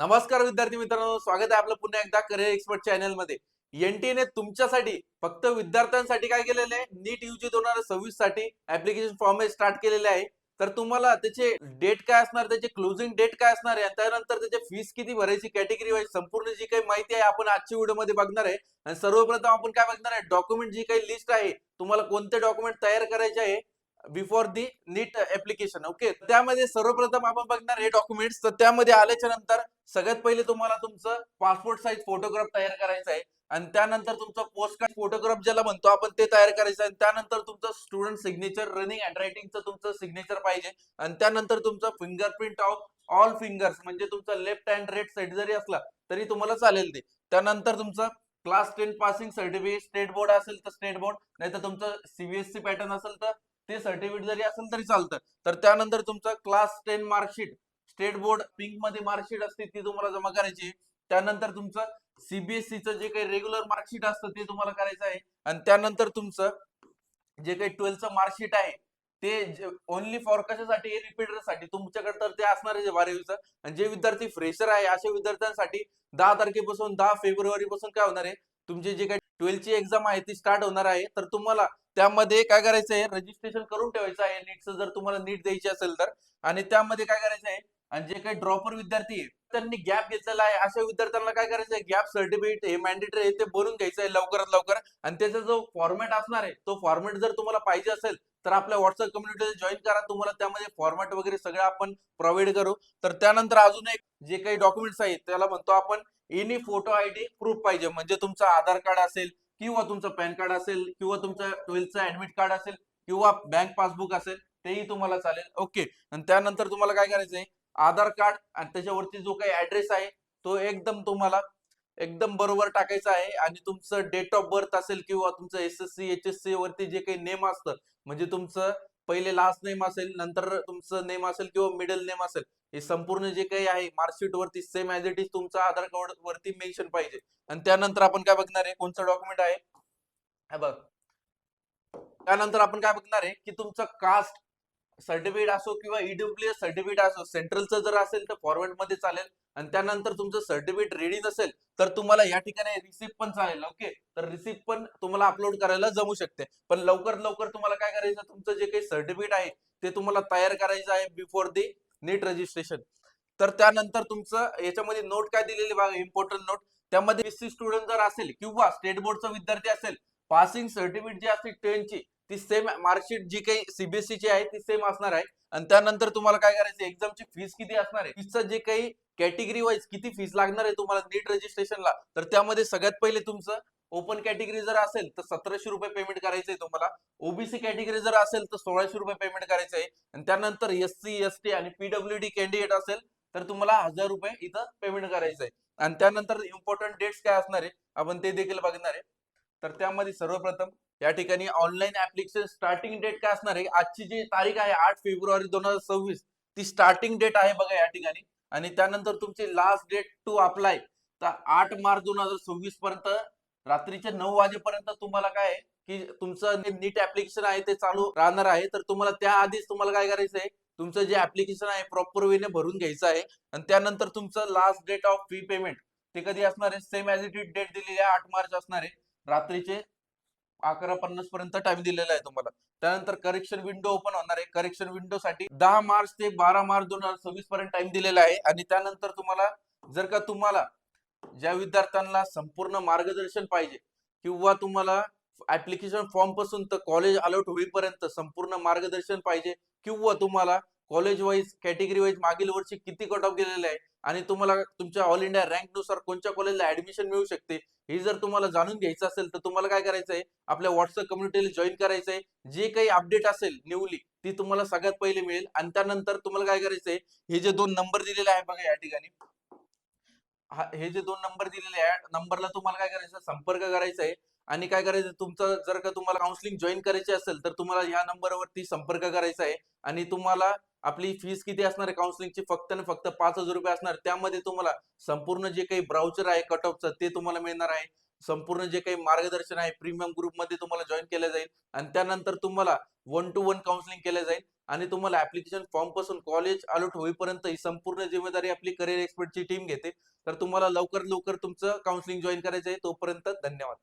नमस्कार विद्यार्थी मित्रांनो स्वागत आहे आपलं पुन्हा एकदा करिअर एक्सपर्ट चॅनलमध्ये. एनटीएने तुमच्यासाठी फक्त विद्यार्थ्यांसाठी काय केलेलं आहे? नीट युजी दोन हजार सव्वीससाठी ऍप्लिकेशन फॉर्म स्टार्ट केलेले आहे. तर तुम्हाला त्याचे डेट काय असणार त्याचे क्लोजिंग डेट काय असणार आहे? आणि त्यानंतर त्याचे फीस किती भरायची कॅटेगरी वाईज संपूर्ण जी काही माहिती आहे आपण आजच्या व्हिडिओमध्ये बघणार आहे. आणि सर्वप्रथम आपण काय बघणार आहे? डॉक्युमेंट जी काही लिस्ट आहे तुम्हाला कोणते डॉक्युमेंट तयार करायचे आहे? Before the NEET application okay त्यामध्ये सर्वप्रथम आपण बघणार हे डॉक्युमेंट्स तर त्यामध्ये आल्याच्यानंतर सगळ्यात पहिले तुम्हाला तुमचं पासपोर्ट साईज फोटोग्राफ तयार करायचा आहे. आणि त्यानंतर तुमचं पोस्ट कार्ड फोटोग्राफ ज्याला म्हणतो आपण ते तयार करायचं आणि त्यानंतर तुमचं स्टुडंट सिग्नेचर रनिंग हँडरायटिंगचं तुमचं सिग्नेचर पाहिजे. आणि त्यानंतर तुमचं फिंगरप्रिंट ऑफ ऑल फिंगर्स म्हणजे तुमचा लेफ्ट हँड राईट साईड जरी असला तरी तुम्हाला चालेल ते. त्यानंतर तुमचं class ten passing certificate state board असेल तर स्टेट बोर्ड नाही तर तुमचं सीबीएससी पॅटर्न असेल तर ते सर्टिफिकेट जरी असेल तरी चालतं. तर त्यानंतर तुमचं class ten marksheet state board पिंकमध्ये marksheet असते ती तुम्हाला जमा करायची त्यानंतर तुमचं सीबीएसईचं जे काही रेग्युलर मार्कशीट असतं ते तुम्हाला करायचं आहे. आणि त्यानंतर तुमचं जे काही ट्वेल्थचं मार्कशीट आहे ते ओनली फॉर कशासाठी रिपीटरसाठी तुमच्याकडे तर ते असणार आहे बारावीचं. आणि जे विद्यार्थी फ्रेशर आहे अशा विद्यार्थ्यांसाठी दहा तारखेपासून दहा फेब्रुवारी पासून काय होणार आहे? तुमची जे काही ट्वेल्थची एक्झाम आहे ती स्टार्ट होणार आहे. तर तुम्हाला त्यामध्ये काय करायचं आहे? रजिस्ट्रेशन करून ठेवायचं आहे नीटचं जर तुम्हाला नीट द्यायची असेल तर. आणि त्यामध्ये काय करायचं आहे? आणि जे काही ड्रॉपर विद्यार्थी आहे त्यांनी गॅप घेतलेला आहे. अशा विद्यार्थ्यांना काय करायचं आहे? गॅप सर्टिफिकेट हे मॅन्डेटरी आहे ते भरून घ्यायचं आहे लवकरात लवकर. आणि त्याचा जो फॉर्मॅट असणार आहे तो फॉर्मॅट जर तुम्हाला पाहिजे असेल तर आपल्या व्हॉट्सअप कम्युनिटीला जॉईन करा. तुम्हाला त्यामध्ये फॉर्मॅट वगैरे सगळं आपण प्रोव्हाइड करू. तर त्यानंतर अजून एक जे काही डॉक्युमेंट्स आहेत त्याला म्हणतो आपण any photo I D proof पाहिजे. म्हणजे तुमचं आधार कार्ड असेल किंवा तुमचं पॅन कार्ड असेल किंवा तुमचं ट्वेल्थचं ऍडमिट कार्ड असेल किंवा बँक पासबुक असेल तेही तुम्हाला चालेल. ओके आणि त्यानंतर तुम्हाला काय करायचंय आधार कार्ड आणि त्याच्यावरती जो काही ऍड्रेस आहे तो एकदम तुम्हाला एकदम बरोबर टाकायचा आहे. आणि तुमचं डेट ऑफ बर्थ असेल किंवा तुमचं S S C H S C वरती जे काही नेम असतं म्हणजे तुमचं पहिले लास्ट नेम असेल नंतर तुमचं नेम असेल किंवा मिडल नेम असेल हे संपूर्ण जे काही आहे मार्कशीट वरती सेम ऍज इट इज तुमचं आधार कार्ड वरती मेन्शन पाहिजे. आणि त्यानंतर आपण काय बघणार आहे कोणतं डॉक्युमेंट आहे? बघ. त्यानंतर आपण काय बघणार आहे की तुमचं कास्ट सर्टिफिकेट असो किंवा ईडब्ल्यू सर्टिफिकेट असो सेंट्रलचं जर असेल तर फॉरवर्डमध्ये मध्ये चालेल. आणि त्यानंतर तुमचं सर्टिफिकेट रेडी नसेल तर तुम्हाला या ठिकाणी रिसिप्ट पण चालेल ओके तर रिसिप्ट पण तुम्हाला अपलोड करायला जमू शकते. पण लवकर लवकर तुम्हाला काय करायचं तुमचं जे काही सर्टिफिकेट आहे ते तुम्हाला तयार करायचं आहे बिफोर दी नीट रजिस्ट्रेशन तर त्यानंतर तुमचं याच्यामध्ये नोट काय दिलेली बघा इम्पॉर्टंट नोट त्यामध्ये एससी स्टुडंट जर असेल किंवा स्टेट बोर्डचा विद्यार्थी असेल पासिंग सर्टिफिकेट जी असते टेनची ती सेम मार्कशीट जी काही सीबीएसईची आहे ती सेम असणार आहे. आणि त्यानंतर तुम्हाला काय करायचं एक्झामची फीस किती असणार आहे? फीसचं जे काही कॅटेगरी वाईज किती फीस लागणार आहे तुम्हाला नीट रजिस्ट्रेशनला तर त्यामध्ये सगळ्यात पहिले तुमचं ओपन कॅटेगरी जर असेल तर सतराशे रुपये पेमेंट करायचं आहे तुम्हाला ओबीसी कॅटेगरी जर असेल तर सोळाशे रुपये पेमेंट करायचं आहे आणि त्यानंतर एस सी एस टी आणि पीडब्ल्यू डी कॅन्डिडेट असेल तर तुम्हाला हजार रुपये इथं पेमेंट करायचं आहे आणि त्यानंतर इम्पॉर्टंट डेट्स काय असणार आहे? आपण ते देखील बघणार आहे. तर त्यामध्ये सर्वप्रथम या ठिकाणी ऑनलाईन ऍप्लिकेशन स्टार्टिंग डेट काय असणार आहे? आजची जी तारीख आहे आठ फेब्रुवारी दोन हजार सव्वीस ती स्टार्टिंग डेट आहे बघा या ठिकाणी. आणि त्यानंतर तुमची लास्ट डेट टू अप्लाय तर आठ मार्च दोन हजार सव्वीस पर्यंत रात्रीच्या नऊ वाजेपर्यंत तुम्हाला काय आहे? की तुमचं नीट ऍप्लिकेशन आहे ते चालू राहणार आहे. तर तुम्हाला त्या आधीच तुम्हाला काय करायचं आहे? तुमचं जे ऍप्लिकेशन आहे प्रॉपर वेने भरून घ्यायचं आहे. आणि त्यानंतर तुमचं last date of fee payment ते कधी असणार आहे? सेम ऍज इट डेट दिलेली आहे आठ मार्च असणार आहे. रात्रीचे अकरा पन्नास पर्यंत टाइम दिलेला आहे तुम्हाला. त्यानंतर करेक्शन विंडो ओपन होणार आहे. करेक्शन विंडो साठी दहा मार्च ते बारा मार्च दोन हजार सव्वीस पर्यंत टाइम दिलेला आहे. आणि त्यानंतर तुम्हाला जर का तुम्हाला ज्या विद्यार्थ्यांना संपूर्ण मार्गदर्शन पाहिजे किंवा तुम्हाला ऍप्लिकेशन फॉर्मपासून तर कॉलेज अलॉट होईपर्यंत संपूर्ण मार्गदर्शन पाहिजे किंवा तुम्हाला कॉलेज वाईज कॅटेगरी वाईज मागील वर्षी किती कट ऑफ गेलेले आहे आणि तुम्हाला तुमच्या ऑल इंडिया रँकनुसार कोणत्या कॉलेजला ऍडमिशन मिळू शकते हे जर तुम्हाला जाणून घ्यायचं असेल तर तुम्हाला काय करायचं आहे आपल्या व्हॉट्सअप कम्युनिटीला जॉईन करायचं आहे जे काही अपडेट असेल न्यूली ती तुम्हाला सगळ्यात पहिले मिळेल. आणि त्यानंतर तुम्हाला काय करायचंय? हे जे दोन नंबर दिलेले आहे बघा या ठिकाणी. हे जे दोन नंबर दिलेले आहे नंबरला तुम्हाला काय करायचं संपर्क करायचा आहे आणि काय करायचं तुमचं जर का तुम्हाला काउन्सिलिंग जॉईन करायची असेल तर तुम्हाला या नंबरवरती संपर्क करायचा आहे. आणि तुम्हाला आपली फीस किती असणार आहे काउन्सिलिंगची फक्त आणि फक्त पाच हजार रुपये असणार. त्यामध्ये तुम्हाला संपूर्ण जे काही ब्राउचर आहे कट ऑफचं ते तुम्हाला मिळणार आहे. संपूर्ण जे काही मार्गदर्शन आहे प्रीमियम ग्रुपमध्ये तुम्हाला जॉईन केलं जाईल. आणि त्यानंतर तुम्हाला वन टू वन काउन्सिलिंग केलं जाईल. आणि तुम्हाला ऍप्लिकेशन फॉर्मपासून कॉलेज अलॉट होईपर्यंत ही संपूर्ण जिम्मेदारी आपली करिअर एक्सपर्टची टीम घेते. तर तुम्हाला लवकर लवकर तुमचं काउन्सिलिंग जॉईन करायचं आहे. तोपर्यंत धन्यवाद.